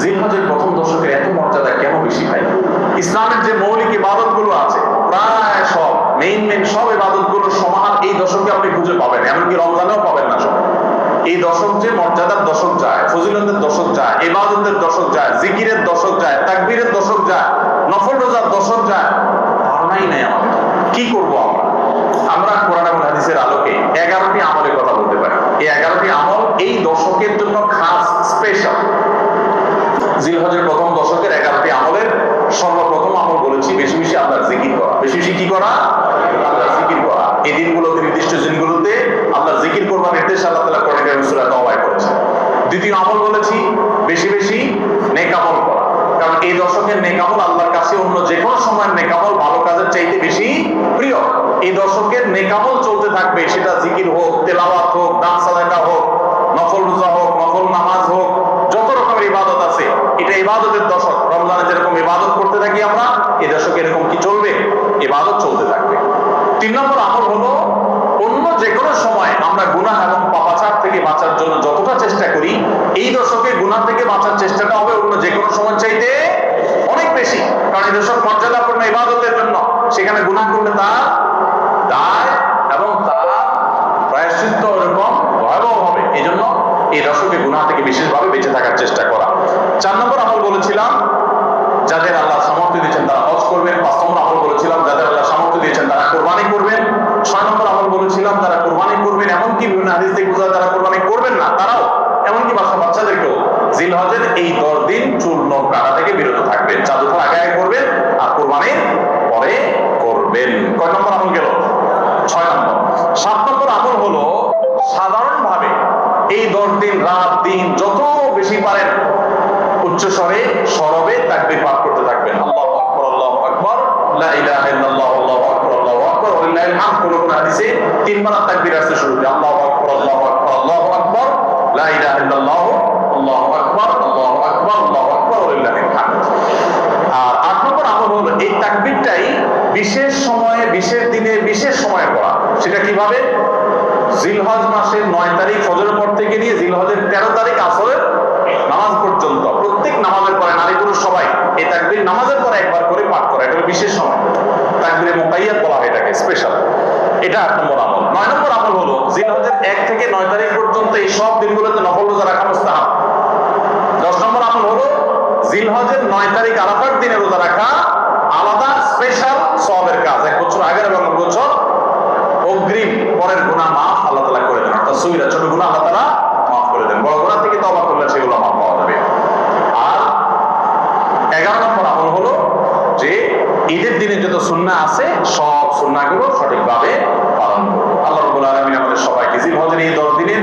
জিলহজের প্রথম দশকের এত মর্যাদা কেন বেশি ভাই ইসলামের যে মৌলিক ইবাদতগুলো আছে, প্রায় সব মেইন মেইন সব ইবাদতগুলো সমান এই দশকে আপনি খুঁজে পাবেন, এমনকি রমজানেও পাবেন না সব। এই দশক যে মর্যাদার দশক যায়, ফজিলতের দশক যায়, ইবাদতের দশক যায়, জিকিরের দশক যায়, তাকবীরের দশক যায়, নফল রোজার দশক যায়, ধারণাই নেই আমাদের। কি করব আমরা? আমরা কোরআন এবং হাদিসের আলোকে এগারোটি আমলের কথা বলতে পারি। এই এগারোটি আমল এই দশকের জন্য খাস স্পেশাল জিলহজের প্রথম দশকের এগারোটি আমলের সর্বপ্রথম আমল বলেছি, বেশি বেশি আল্লাহর জিকির করা। বেশি বেশি কি করা? আল্লাহর জিকির করা। এই দিনগুলোতে, নির্দিষ্ট দিনগুলোতে আল্লাহর জিকির করবার নির্দেশ আল্লাহ তালা কোরআন কারিম সূরা তাওবায় করেছেন। দ্বিতীয় আমল বলেছি, বেশি বেশি নেকামল করা। কারণ এই দশকের নেকামল আল্লাহর কাছে অন্য যে কোনো সময়ের নেকামল ভালো কাজের চাইতে বেশি প্রিয় এই দশকের নেকামল চলতে থাকবে সেটা জিকির হোক তেলাওয়াত হোক দান সাদাকা হোক নফল রোজা হোক নফল নামাজ হোক যত রকমের ইবাদত আছে এটা ইবাদতের দশক রমজানে যেরকম ইবাদত করতে থাকি আমরা এই দশকে এরকম কি চলবে? ইবাদত চলতে থাকবে। তিন নম্বর আমল হলো, অন্য যে কোনো সময় আমরা গুনাহ এবং পাপাচার থেকে বাঁচার জন্য যতটা চেষ্টা করি, এই দশকে গুনাহ থেকে বাঁচার চেষ্টাটা হবে অন্য যে কোনো সময় চাইতে অনেক বেশি। কারণ এই দশক মর্যাদাপূর্ণ ইবাদতের জন্য, সেখানে গুনাহ করলে তার দায় এবং তার প্রায়শ্চিত্ত এরকম ভয়াবহ হবে। এই জন্য এই দশকে গুনাহ থেকে বিশেষভাবে বেঁচে থাকার চেষ্টা করা। চার নম্বর বলেছিলাম, যাদের আল্লাহ সামর্থ্য দিয়েছেন তারা হজ করবেন। পাঁচ নম্বর আমল বলেছিলাম, যাদের আল্লাহ সামর্থ্য দিয়েছেন তারা কোরবানি করবেন। ছয় নম্বর আমল বলেছিলাম, তারা কোরবানি করবেন। এমনকি বিভিন্ন হাদিস থেকে বোঝা তারা কোরবানি করবেন না, তারাও। এমনকি বাসা বাচ্চাদেরকেও। জিলহজের এই দশ দিন নখ কাটা থেকে বিরত থাকবেন। চাঁদ ওঠার আগে আগে করবেন আর কোরবানির পরে করবেন। কয় নম্বর আমল গেল? ছয় নম্বর। সাত নম্বর আমল হলো, সাধারণভাবে এই দশ দিন, রাত, দিন, যত বেশি পারেন উচ্চ স্বরে সরবে তাকবীর পাঠ করতে থাকবেন আল্লাহু আকবার আল্লাহু আকবার লা ইলাহা ইল্লাল্লাহ আল্লাহু আল্লাহু কোন কোন হাদিসে তিনবার তাকবীর আল্লাহু আল্লাহু আল্লাহু লা ইলাহা ইল্লাল্লাহ আল্লাহু আল্লাহু আল্লাহু আর আট নম্বর আমল হলো এই তাকবীরটাই বিশেষ সময়ে বিশেষ দিনে বিশেষ সময়ে পড়া সেটা কীভাবে জিলহজ মাসের নয় তারিখ ফজরের পর থেকে নিয়ে জিলহজের তেরো তারিখ আসরের পরে সবাই। এই তাকবির নামাজের পরে একবার করে পাঠ করা, এটা বিশেষ সময়। তাকবিরে মোকাইয়াত বলা হয় এটাকে স্পেশাল এটা আট নম্বর আমল। নয় নম্বর আমল হলো জিলহজের এক থেকে নয় তারিখ পর্যন্ত এই সব দিনগুলোতে নকল রোজা রাখা মুস্তাহাব। দশ নম্বর আমল হলো জিলহজের নয় তারিখ আরাফার দিনে রোজা রাখা আলাদা ঈদের দিনে যত সুন্না আছে, সব সুন্নাগুলো সঠিকভাবে পালন করব আল্লাহ রবুল আলমিন আমাদের সবাইকে জিল হজের এই দশ দিনের